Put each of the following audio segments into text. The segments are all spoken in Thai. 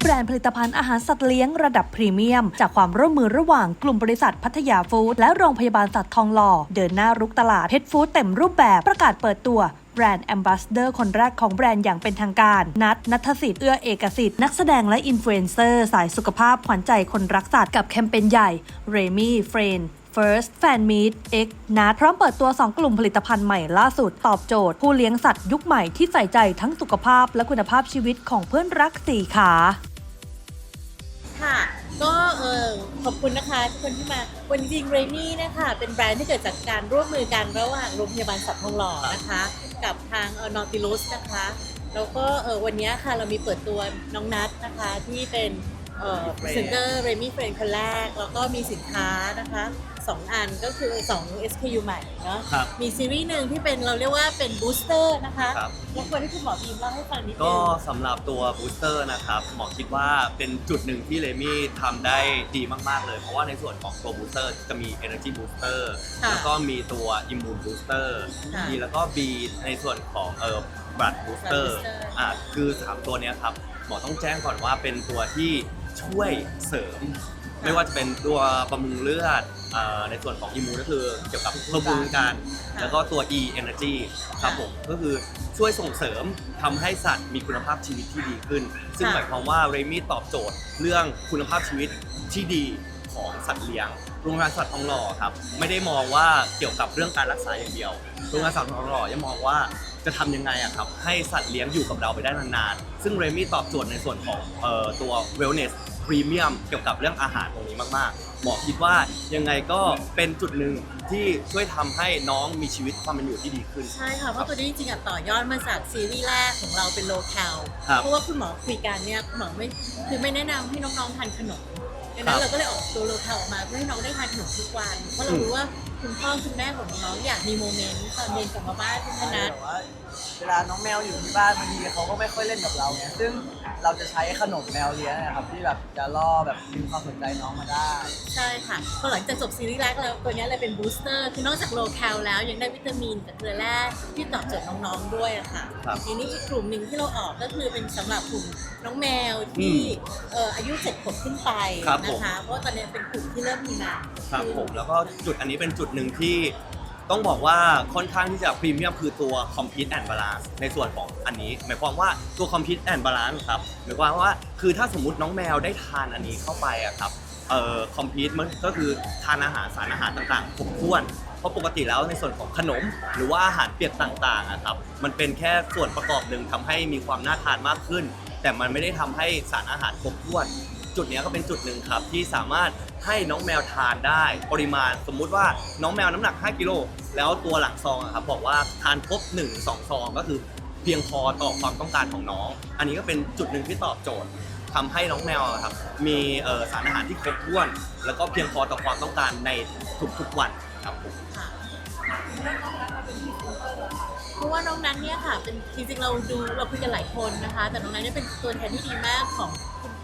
แบรนด์ผลิตภัณฑ์อาหารสัตว์เลี้ยงระดับพรีเมียม จากความร่วมมือระหว่างกลุ่มบริษัทพัทยาฟู้ดและโรงพยาบาลสัตว์ทองหล่อ เดินหน้ารุกตลาดเพชรฟู้ดเต็มรูปแบบประกาศเปิดตัวแบรนด์แอมบาสเดอร์คนแรกของแบรนด์อย่างเป็นทางการ นัทนัทสิทธิ์เอื้อเอกสิทธิ์นักแสดงและอินฟลูเอนเซอร์ สายสุขภาพขวัญใจคนรักสัตว์กับแคมเปญใหญ่เรมี่เฟรน First Fan Meet X นัดพร้อมเปิดตัว 2 กลุ่มผลิตภัณฑ์ใหม่ล่าสุดตอบโจทย์ ผู้เลี้ยงสัตว์ยุคใหม่ที่ใส่ใจทั้งสุขภาพและคุณภาพชีวิตของเพื่อนรักสี่ขา ค่ะ ก็เออขอบคุณนะคะทุกคนที่มา วันจริงเรมี่นะคะ เป็นแบรนด์ที่เกิดจากการร่วมมือกันระหว่างโรงพยาบาลสัตว์ทองหล่อนะคะ กับทางเออนอติลุสนะคะ แล้วก็เออวันนี้ค่ะเรามีเปิดตัวน้องนัทนะคะที่เป็น เอ่อพรีเซนเตอร์เรมี่เฟรนคนแรก แล้วก็มีสินค้านะคะสองอันก็คือ2 SKU ใหม่เนาะครับมีซีรีส์หนึ่งที่เป็นเราเรียกว่าเป็นบูสเตอร์นะคะครับ แล้วควรให้คุณหมอบีมเล่าให้ฟังนิดนึก็ง สำหรับตัวบูสเตอร์นะครับหมอคิดว่าเป็นจุดหนึ่งที่เลมี่ทำได้ดีมาก ๆ เลย เพราะว่าในส่วนของตัวบูสเตอร์จะมี Energy Booster ค่ะแล้วก็มีตัว Immune Booster ค่ะมีแล้วก็ B ในส่วนของเอ่อ Blood Booster Blood Booster อะคือ 3 ตัวเนี้ยครับหมอต้องแจ้งก่อนว่าเป็นตัวที่ ช่วยเสริม ไม่ว่าจะเป็นตัวบำรุงเลือดเอ่อในส่วนของอิมูนก็คือเกี่ยวกับเพิ่มภูมิกันแล้วก็ตัว E Energy ครับผมก็คือช่วยส่งเสริมทำให้สัตว์มีคุณภาพชีวิตที่ดีขึ้น ซึ่งค่ะหมายความว่าเรมี่ตอบโจทย์เรื่องคุณภาพชีวิตที่ดีของสัตว์เลี้ยงโรงพยาบาลสัตว์ทองหล่อครับไม่ได้มองว่าเกี่ยวกับเรื่องการรักษาอย่างเดียวโรงพยาบาลสัตว์ทองหล่อยังมองว่า จะทำยังไงอะครับ ให้สัตว์เลี้ยงอยู่กับเราไปได้นานๆ ซึ่งเรมี่ตอบโจทย์ในส่วนของเอ่อตัว wellness พรีเมียมเกี่ยวกับเรื่องอาหารตรงนี้มากๆ หมอคิดว่ายังไงก็เป็นจุดหนึ่งที่ช่วยทำให้น้องมีชีวิตความเป็นอยู่ที่ดีขึ้น ใช่ค่ะ เพราะตัวนี้จริงๆอะต่อยอดมาจากซีรีส์แรกของเราเป็นโลแคลครับเพราะว่าคุณหมอคุยกันเนี่ยคุณหมอไม่คือไม่แนะนำให้น้องๆทานขนมดังนั้ครันบเราก็เลยออกตัวโลแคลออกมาเพื่อให้น้องได้ทานขนมทุกวัน เพราะเรารู้ว่า คุณพ่อคุณแม่ของน้องอยากมีโมเมนต์ตอนเย็นกลับมาบ้านคุณพนัทเวลาน้องแมวอยู่ที่บ้านบางทีเขาก็ไม่ค่อยเล่นกับเราไงซึ่งเราจะใช้ขนมแมวเลี้ยงนะครับที่แบบจะล่อแบบดึงความสนใจน้องมาได้ ใช่ค่ะพอหลังจากจบซีรีส์แรกแล้วตัวเนี้ยเลยเป็นบูสเตอร์คือนอกจากโลแคลแล้วยังได้วิตามินกับเกลือแร่ที่ตอบโจทย์น้องๆด้วยอะค่ะครับทีนี้อีกกลุ่มหนึ่งที่เราออกก็คือเป็นสำหรับกลุ่มน้องแมวที่เอ่ออายุเจ็ดขวบขึ้นไปครับผม นะคะเพราะว่าตอนนี้เป็นกลุ่มที่เริ่มมีมาครับผมแล้วก็จุดอันนี้เป็นจุดหนึ่งที่ ต้องบอกว่าค่อนข้างที่จะพรีเมียมคือตัว Compete and Balance ในส่วนของอันนี้ หมายความว่าตัว Compete and Balance ครับหมายความว่าคือถ้าสมมติน้องแมวได้ทานอันนี้เข้าไปอะครับเอ่อ Compete มันก็คือทานอาหารสารอาหารต่างๆครบถ้วน เพราะปกติแล้วในส่วนของขนม หรือว่าอาหารเปียกต่างๆอะครับมันเป็นแค่ส่วนประกอบหนึ่งทำให้มีความน่าทานมากขึ้น แต่มันไม่ได้ทำให้สารอาหารครบถ้วน จุดนี้ก็เป็นจุดหนึ่งครับ ที่สามารถให้น้องแมวทานได้ปริมาณสมมุติว่าน้องแมวน้ำหนัก 5 กิโลแล้วตัวหลังซองอะครับบอกว่าทานครบ1 2 ซองก็คือเพียงพอต่อความต้องการของน้อง อันนี้ก็เป็นจุดหนึ่งที่ตอบโจทย์ทำให้น้องแมวครับมีสารอาหารที่ครบถ้วน แล้วก็เพียงพอต่อความต้องการในทุกๆวันครับผมเพราะว่าน้องนั้นเนี่ยค่ะเป็นจริงๆเราดูเราคุยกันหลายคนนะคะ แต่น้องนั้นเนี่ยเป็นตัวแทนที่ดีมากของ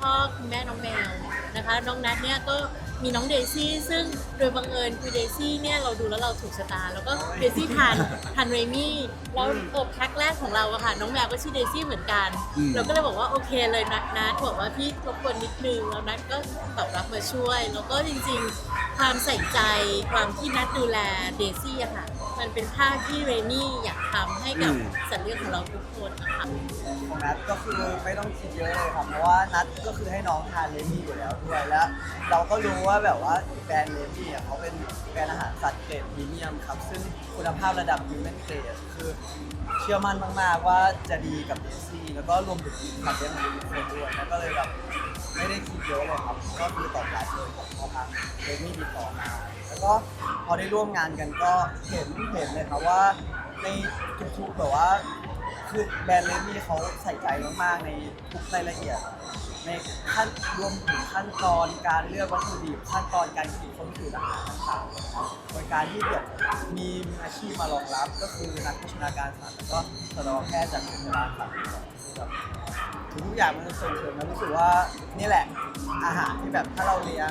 พ่อคุณแม่น้องแมวนะคะ น้องนัทเนี่ยก็มีน้องเดซี่ซึ่งโดยบังเอิญคือเดซี่เนี่ยเราดูแล้วเราถูกชะตา แล้วก็เดซี่ทานทานเรมี่แล้วเออแพ็คแรกของเราอะค่ะน้องแมวก็ชื่อเดซี่เหมือนกัน อืม เราก็เลยบอกว่าโอเคเลยนัทนัทบอกว่าพี่รบกวนนิดนึงแล้วนัทก็ตอบรับมาช่วย แล้วก็จริงๆความใส่ใจความที่นัทดูแลเดซี่อะค่ะ มันเป็นภาพที่เรนี่อยากทำให้กับอืมสัตว์เลี้ยงของเราทุกคนนะคะของนัทก็คือไม่ต้องคิดเยอะเลยครับเพราะว่านัทก็คือให้น้องทานเลมี่อยู่แล้วด้วยแล้ว เราก็รู้ว่าแบบว่าแบรนด์เลมี่อะเขาเป็นแบรนด์อาหารสัตว์เกรดพรีเมียมครับ ซึ่งคุณภาพระดับยูแมนเกรดคือเชื่อมั่นมากๆว่าจะดีกับเดซี่แล้วก็รวมถึงสัตว์เลี้ยงของทุกคนด้วยแล้วก็เลยแบบ ไม่ได้คิดเยอะเลยครับ ก็คือตอบรับเลยของพอทางเลมี่ติดต่อมา แล้วก็พอได้ร่วมงานกันก็เห็นเห็นเลยครับว่าในทุกๆแบบว่าคือแบรนด์เลมี่เขาใส่ใจมากๆในทุกรายละเอียด ในขั้นรวมถึงขั้นตอนการเลือกวัตถุดิบขั้นตอนการคิดค้นสูตรอาหารต่างๆครับโดยการที่แบบมีมืออาชีพมารองรับ ก็คือนักโภชนาการสัตว์แล้วก็สัตวแพทย์จากโรงพยาบาลสัตว์คือแบบ ทุกอย่างมันส่งเสริมแล้วรู้สึกว่านี่แหละอาหารที่แบบถ้าเราเลี้ยง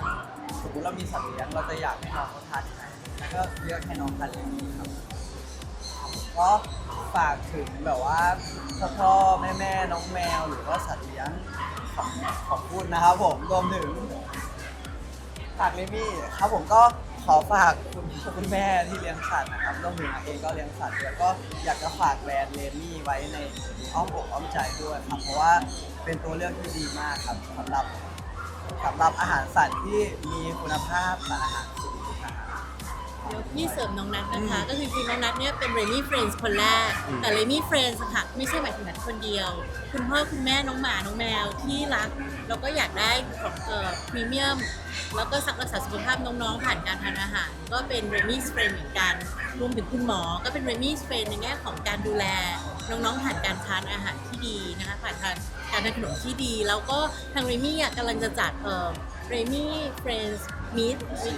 สมมติเรามีสัตว์เลี้ยงเราจะอยากให้น้องเขาทานยังไงแล้วก็เลือกให้น้องทานเลมี่ครับก็ฝากถึงแบบว่าพ่อพ่อแม่แม่น้องแมวหรือว่าสัตว์เลี้ยงขอบขอบคุณนะครับผมรวมถึงฝากเลมี่ครับผมก็ ขอฝากคุณพ่อคุณแม่ที่เลี้ยงสัตว์นะครับรวมถึงอาเองก็เลี้ยงสัตว์แล้วก็อยากจะฝากแบรนด์เลมี่ไว้ในอ้อมอกอ้อมใจด้วยครับเพราะว่าเป็นตัวเลือกที่ดีมากครับสำหรับสำหรับอาหารสัตว์ที่มีคุณภาพสารอาหารสูง พี่เสริมน้องนัทนะคะ ก็คือจริงๆน้องนัทเนี่ยเป็นเรมี่เฟรนด์คนแรกอืมแต่เรมี่เฟรนด์ค่ะ ไม่ใช่หมายถึงนัทคนเดียว คุณพ่อคุณแม่น้องหมา น้องแมวที่รัก แล้วก็อยากได้ของเอ่อพรีเมียม แล้วก็สักรักษาสุขภาพน้องๆ ผ่านการทานอาหาร ก็เป็นเรมี่เฟรนด์เหมือนกันรวมถึงคุณหมอ ก็เป็นเรมี่เฟรนด์ในแง่ของการดูแล น้องๆผ่านการทานอาหารที่ดีนะคะผ่านทานการทานขนมที่ดี แล้วก็ทางเรมี่กำลังจะจัดเอ่อเรมี่เฟรนด์ มีท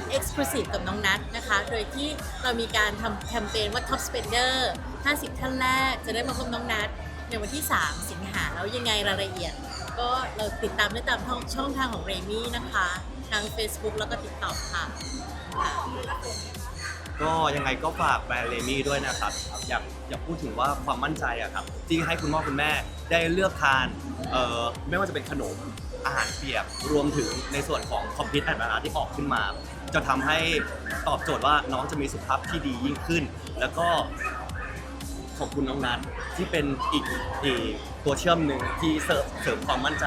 เอ็กซ์คลูซีฟกับน้องนัทนะคะ โดยที่เรามีการทำแคมเปญว่า Top Spender 50 ท่านแรกจะได้มาพบน้องนัทในวันที่ 3 สิงหาแล้วยังไงรายละเอียด ก็เราติดตามได้ตามช่องทางของเรมี่นะคะทาง Facebook แล้วก็ TikTok ค่ะค่ะ ก็ยังไงก็ฝากแบรนด์เลมี่ด้วยนะครับ อยากอยากพูดถึงว่าความมั่นใจอะครับ ที่ให้คุณพ่อคุณแม่ได้เลือกทานเอ่อไม่ว่าจะเป็นขนม อาหารเปียกรวมถึงในส่วนของคอมพิวเต์อนด์บาลานที่ออกขึ้นมา จะทำให้ตอบโจทย์ว่าน้องจะมีสุขภาพที่ดียิ่งขึ้น แล้วก็ขอบคุณน้องนัทที่เป็นอีกอีกตัวเชื่อมหนึ่งที่เสริมเสริมความมั่นใจ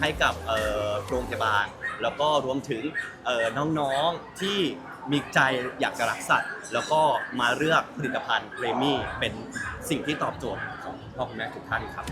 ให้กับเอ่อโรงพยาบาล แล้วก็รวมถึงเอ่อน้องๆที่มีใจอยากจะรักสัตว์ แล้วก็มาเลือกผลิตภัณฑ์เรมี่เป็นสิ่งที่ตอบโจทย์ของพ่อคุณแม่ทุกท่านครับ